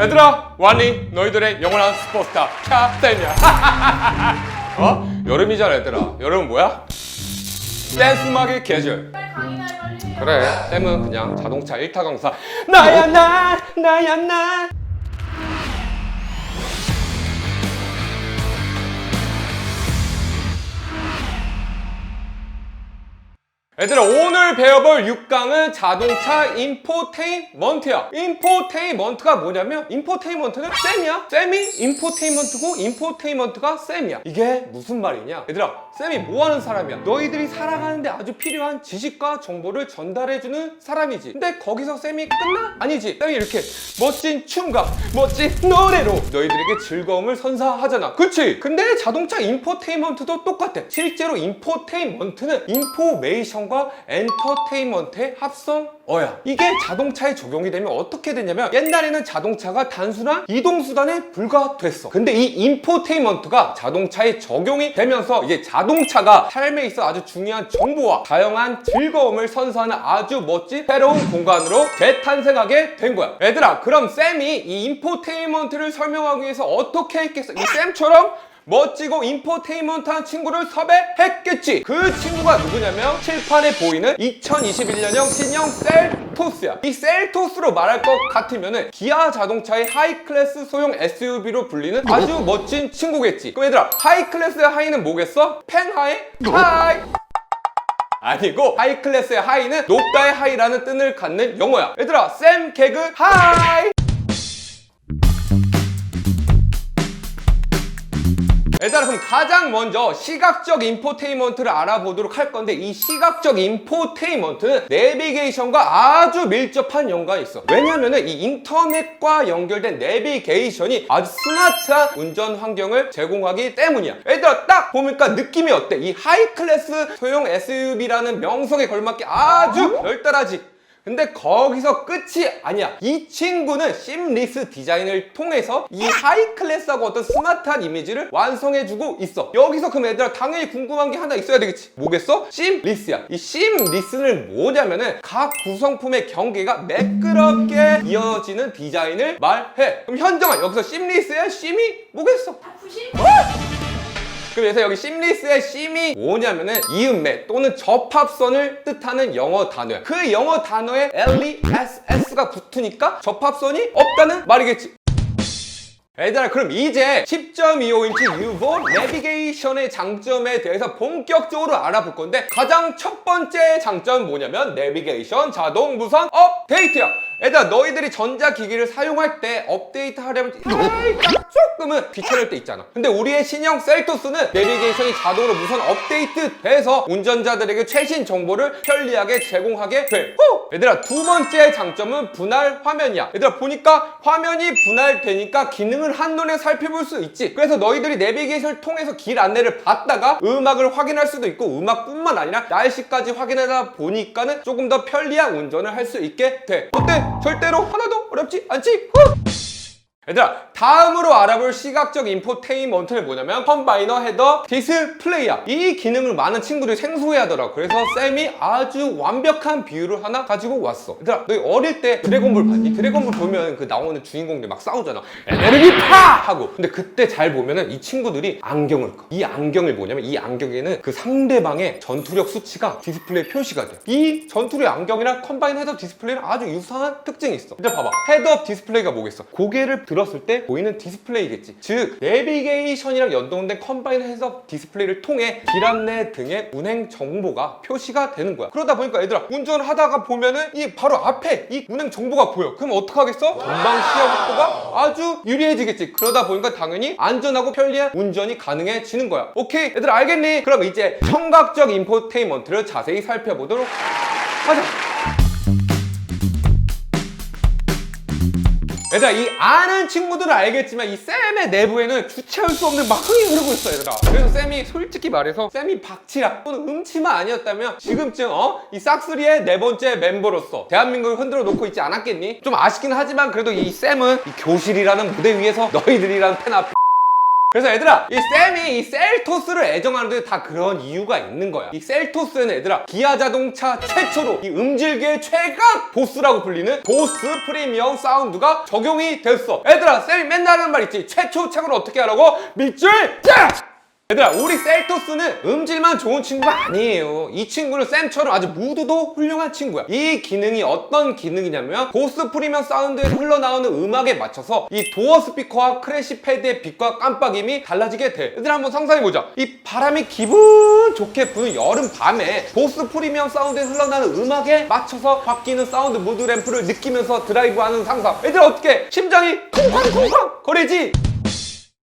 얘들아 왔니? 너희들의 영원한 슈퍼스타 캬쌤이야 어? 여름이잖아 얘들아 여름은 뭐야? 댄스 음악의 계절. 그래 쌤은 그냥 자동차 1타 강사 나야 나 나야 나 얘들아 오늘 배워볼 6강은 자동차 인포테인먼트야. 인포테인먼트가 뭐냐면 인포테인먼트는 쌤이야. 쌤이 인포테인먼트고 인포테인먼트가 쌤이야. 이게 무슨 말이냐? 얘들아 쌤이 뭐하는 사람이야? 너희들이 살아가는데 아주 필요한 지식과 정보를 전달해주는 사람이지. 근데 거기서 쌤이 끝나? 아니지. 쌤이 이렇게 멋진 춤과 멋진 노래로 너희들에게 즐거움을 선사하잖아. 그치? 근데 자동차 인포테인먼트도 똑같아. 실제로 인포테인먼트는 인포메이션 과 엔터테인먼트의 합성어야. 이게 자동차에 적용이 되면 어떻게 되냐면 옛날에는 자동차가 단순한 이동수단에 불과됐어. 근데 이 인포테인먼트가 자동차에 적용이 되면서 이제 자동차가 삶에 있어 아주 중요한 정보와 다양한 즐거움을 선사하는 아주 멋진 새로운 공간으로 재탄생하게 된 거야. 얘들아 그럼 쌤이 이 인포테인먼트를 설명하기 위해서 어떻게 했겠어? 이 쌤처럼 멋지고 인포테인먼트한 친구를 섭외했겠지. 그 친구가 누구냐면 칠판에 보이는 2021년형 신형 셀토스야. 이 셀토스로 말할 것 같으면은 기아 자동차의 하이클래스 소형 SUV로 불리는 아주 멋진 친구겠지. 그럼 얘들아, 하이클래스의 하이는 뭐겠어? 펜하이 하이. 아니고 하이클래스의 하이는 높다의 하이라는 뜻을 갖는 영어야. 얘들아, 쌤 개그 하이. 일단 그럼 가장 먼저 시각적 인포테인먼트를 알아보도록 할 건데 이 시각적 인포테인먼트는 내비게이션과 아주 밀접한 연관이 있어. 왜냐면은 이 인터넷과 연결된 내비게이션이 아주 스마트한 운전 환경을 제공하기 때문이야. 얘들아 딱 보니까 느낌이 어때? 이 하이클래스 소형 SUV라는 명성에 걸맞게 아주 열달하지 근데 거기서 끝이 아니야. 이 친구는 심리스 디자인을 통해서 이 하이 클래스하고 어떤 스마트한 이미지를 완성해주고 있어. 여기서 그럼 얘들아 당연히 궁금한 게 하나 있어야 되겠지. 뭐겠어? 심리스야. 이 심리스는 뭐냐면은 각 구성품의 경계가 매끄럽게 이어지는 디자인을 말해. 그럼 현정아 여기서 심리스의 심이 뭐겠어? 부심? 그래서 여기 심리스의 심이 뭐냐면은 이음매 또는 접합선을 뜻하는 영어 단어야. 그 영어 단어에 LESS가 붙으니까 접합선이 없다는 말이겠지. 얘들아 그럼 이제 10.25인치 유보 내비게이션의 장점에 대해서 본격적으로 알아볼 건데 가장 첫 번째 장점은 뭐냐면 내비게이션 자동 무선 업데이트야 얘들아 너희들이 전자기기를 사용할 때 업데이트 하려면 살짝 조금은 귀찮을 때 있잖아. 근데 우리의 신형 셀토스는 내비게이션이 자동으로 무선 업데이트 돼서 운전자들에게 최신 정보를 편리하게 제공하게 돼. 후! 얘들아 두 번째 장점은 분할 화면이야. 얘들아 보니까 화면이 분할되니까 기능을 한눈에 살펴볼 수 있지. 그래서 너희들이 내비게이션을 통해서 길 안내를 받다가 음악을 확인할 수도 있고 음악뿐만 아니라 날씨까지 확인하다 보니까는 조금 더 편리한 운전을 할 수 있게 돼. 어때? 절대로 하나도 어렵지 않지? 후! 얘들아 다음으로 알아볼 시각적 인포테인먼트는 뭐냐면 컴바이너 헤더 디스플레이야 이 기능을 많은 친구들이 생소해 하더라 그래서 쌤이 아주 완벽한 비율을 하나 가지고 왔어. 얘들아 너희 어릴 때 드래곤볼 봤니? 드래곤볼 보면 그 나오는 주인공들 막 싸우잖아. 에너지 파! 하고. 근데 그때 잘 보면은 이 친구들이 안경을 껴. 이 안경을 뭐냐면 이 안경에는 그 상대방의 전투력 수치가 디스플레이 표시가 돼 이 전투력 안경이랑 컴바인 헤드업 디스플레이는 아주 유사한 특징이 있어. 일단 봐봐. 헤드업 디스플레이가 뭐겠어? 고개를 들었을 때 보이는 디스플레이겠지. 즉 내비게이션이랑 연동된 컴바인 헤드업 디스플레이를 통해 길 안내 등의 운행 정보가 표시가 되는 거야. 그러다 보니까 얘들아 운전을 하다가 보면은 이 바로 앞에 이 운행 정보가 보여. 그럼 어떡하겠어? 전방 시야 확보가 아주 유리해지겠지. 그러다 보니까 당연히 안전하고 편리한 운전이 가능해지는 거야. 오케이 얘들아 알겠니? 그럼 이제 청각적 인포테인먼트를 자세히 살펴보도록 하자 얘들아 이 아는 친구들은 알겠지만 이 쌤의 내부에는 주체할 수 없는 막 흥이 흐르고 있어 얘들아 그래서 쌤이 솔직히 말해서 쌤이 박치라 또는 음치만 아니었다면 지금쯤 어? 이 싹쓰리의 네 번째 멤버로서 대한민국을 흔들어 놓고 있지 않았겠니? 좀 아쉽긴 하지만 그래도 이 쌤은 이 교실이라는 무대 위에서 너희들이란 펜 앞에 그래서 얘들아 이 쌤이 이 셀토스를 애정하는데 다 그런 이유가 있는 거야. 이 셀토스는 얘들아 기아 자동차 최초로 이 음질계의 최강 보스라고 불리는 보스 프리미엄 사운드가 적용이 됐어. 얘들아 쌤이 맨날 하는 말 있지? 최초 책으로 어떻게 하라고? 밑줄 짜! 얘들아 우리 셀토스는 음질만 좋은 친구가 아니에요. 이 친구는 쌤처럼 아주 무드도 훌륭한 친구야. 이 기능이 어떤 기능이냐면 보스 프리미엄 사운드에서 흘러나오는 음악에 맞춰서 이 도어 스피커와 크래시 패드의 빛과 깜빡임이 달라지게 돼. 얘들아 한번 상상해보자. 이 바람이 기분 좋게 부는 여름 밤에 보스 프리미엄 사운드에 흘러나오는 음악에 맞춰서 바뀌는 사운드 무드 램프를 느끼면서 드라이브하는 상상. 얘들아 어떻게 심장이 쿵쾅쿵쾅 거리지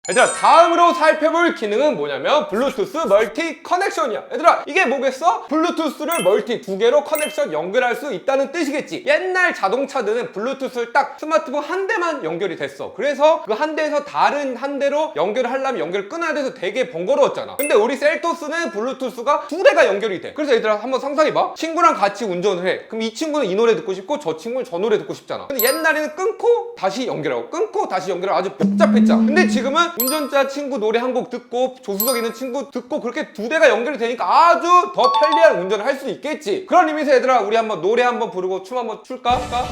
얘들아 다음으로 살펴볼 기능은 뭐냐면 블루투스 멀티 커넥션이야. 얘들아 이게 뭐겠어? 블루투스를 멀티 두 개로 커넥션 연결할 수 있다는 뜻이겠지. 옛날 자동차들은 블루투스를 딱 스마트폰 한 대만 연결이 됐어. 그래서 그 한 대에서 다른 한 대로 연결을 하려면 연결을 끊어야 돼서 되게 번거로웠잖아. 근데 우리 셀토스는 블루투스가 두 대가 연결이 돼. 그래서 얘들아 한번 상상해봐. 친구랑 같이 운전을 해. 그럼 이 친구는 이 노래 듣고 싶고 저 친구는 저 노래 듣고 싶잖아. 근데 옛날에는 끊고 다시 연결하고 끊고 다시 연결하고 아주 복잡했잖아. 근데 지금은 운전자 친구 노래 한 곡 듣고 조수석 있는 친구 듣고 그렇게 두 대가 연결이 되니까 아주 더 편리한 운전을 할 수 있겠지 그런 의미에서 얘들아 우리 한번 노래 한번 부르고 춤 한번 출까? 할까?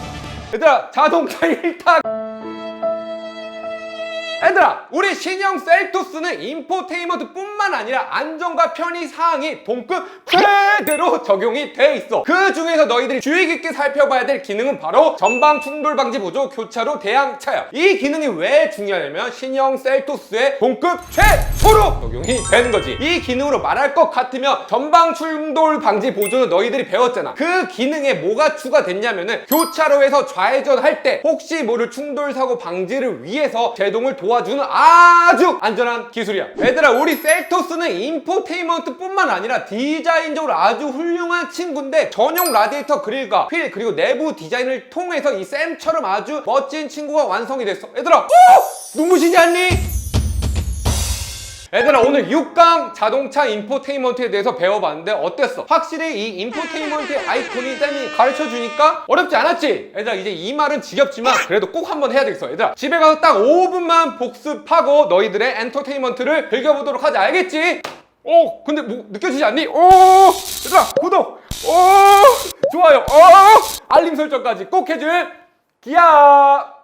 얘들아 자동차 1타 얘들아 우리 신형 셀토스는 인포테인먼트 뿐만 아니라 안전과 편의 사항이 동급 최대로 적용이 돼 있어. 그 중에서 너희들이 주의 깊게 살펴봐야 될 기능은 바로 전방 충돌 방지 보조 교차로 대항 차야 이 기능이 왜 중요하냐면 신형 셀토스의 동급 최초로 적용이 되는 거지. 이 기능으로 말할 것 같으면 전방 충돌 방지 보조는 너희들이 배웠잖아. 그 기능에 뭐가 추가됐냐면은 교차로에서 좌회전할 때 혹시 모를 충돌 사고 방지를 위해서 제동을 도와 주는 아주 안전한 기술이야 얘들아 우리 셀토스는 인포테인먼트 뿐만 아니라 디자인적으로 아주 훌륭한 친구인데 전용 라디에이터 그릴과 휠 그리고 내부 디자인을 통해서 이 쌤처럼 아주 멋진 친구가 완성이 됐어 얘들아 어! 눈부시지 않니? 얘들아 오늘 6강 자동차 인포테인먼트에 대해서 배워봤는데 어땠어? 확실히 이 인포테인먼트의 아이콘이 쌤이 가르쳐주니까 어렵지 않았지? 얘들아 이제 이 말은 지겹지만 그래도 꼭 한번 해야 되겠어 얘들아 집에 가서 딱 5분만 복습하고 너희들의 엔터테인먼트를 즐겨보도록 하자 알겠지? 오 근데 뭐 느껴지지 않니? 오 얘들아 구독 오 좋아요 오 알림 설정까지 꼭 해줄 기야